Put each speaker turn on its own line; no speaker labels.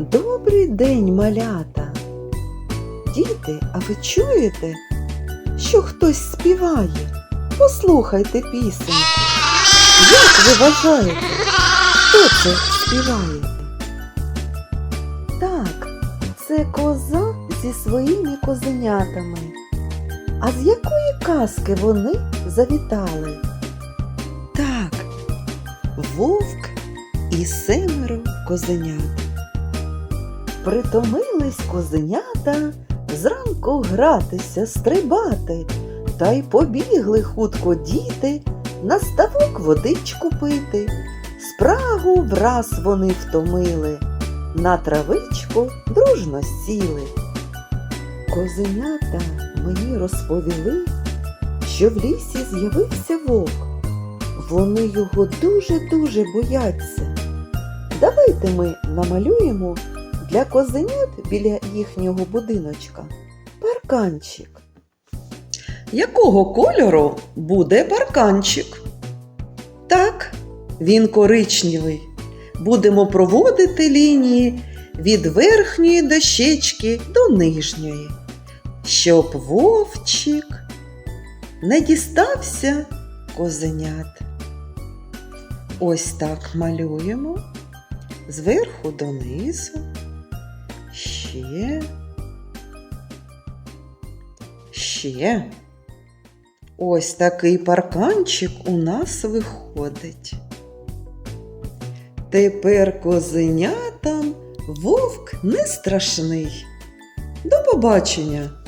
Добрий день, малята. Діти, а ви чуєте, що хтось співає? Послухайте пісеньку. Як ви вважаєте, хто це співає? Так, це коза зі своїми козенятами. А з якої казки вони завітали? Так, вовк і семеро козенят. Притомились козенята зранку гратися, стрибати, та й побігли хутко діти на ставок водичку пити. Спрагу враз вони втомили, на травичку дружно сіли. Козенята мені розповіли, що в лісі з'явився вовк. Вони його дуже-дуже бояться. Давайте ми намалюємо для козенят біля їхнього будиночка парканчик. Якого кольору буде парканчик? Так, він коричневий. Будемо проводити лінії від верхньої дощечки до нижньої, щоб вовчик не дістався козенят. Ось так малюємо зверху донизу. Ще. Ще. Ось такий парканчик у нас виходить. Тепер козенятам вовк не страшний. До побачення!